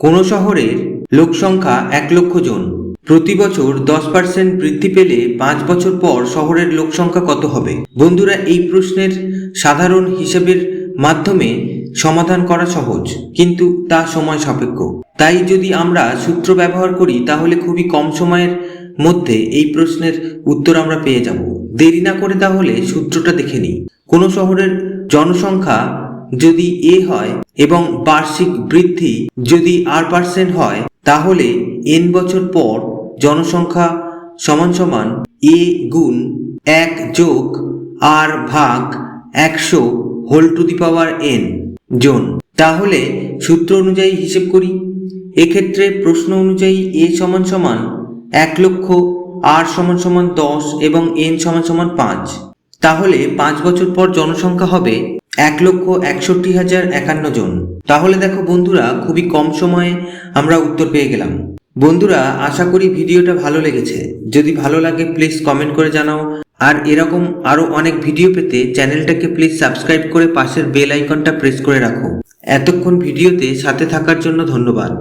কোনো শহরের লোক সংখ্যা এক লক্ষ জন। প্রতি বছর দশ পার্সেন্ট বৃদ্ধি পেলে পাঁচ বছর পর শহরের লোক সংখ্যা কত হবে? বন্ধুরা, এই প্রশ্নের সাধারণ হিসেবের মাধ্যমে সমাধান করা সহজ, কিন্তু তা সময় সাপেক্ষ। তাই যদি আমরা সূত্র ব্যবহার করি, তাহলে খুবই কম সময়ের মধ্যে এই প্রশ্নের উত্তর আমরা পেয়ে যাব। দেরি না করে তাহলে সূত্রটা দেখে নিই। কোনো শহরের জনসংখ্যা যদি এ হয় এবং বার্ষিক বৃদ্ধি যদি আর পার্সেন্ট হয়, তাহলে এন বছর পর জনসংখ্যা সমান সমান এ গুণ এক যোগ আর ভাগ একশো whole to the power n জন। তাহলে সূত্র অনুযায়ী হিসেব করি। এক্ষেত্রে প্রশ্ন অনুযায়ী এ সমান সমান এক লক্ষ, আর সমান সমান দশ এবং এন সমান সমান পাঁচ। তাহলে পাঁচ বছর পর জনসংখ্যা হবে এক লক্ষ একষট্টি হাজার একান্ন জন। তাহলে দেখো বন্ধুরা, খুবই কম সময়ে আমরা উত্তর পেয়ে গেলাম। বন্ধুরা, আশা করি ভিডিওটা ভালো লেগেছে। যদি ভালো লাগে প্লিজ কমেন্ট করে জানাও। আর এরকম আরও অনেক ভিডিও পেতে চ্যানেলটাকে প্লিজ সাবস্ক্রাইব করে পাশের বেল আইকনটা প্রেস করে রাখো। এতক্ষণ ভিডিওতে সাথে থাকার জন্য ধন্যবাদ।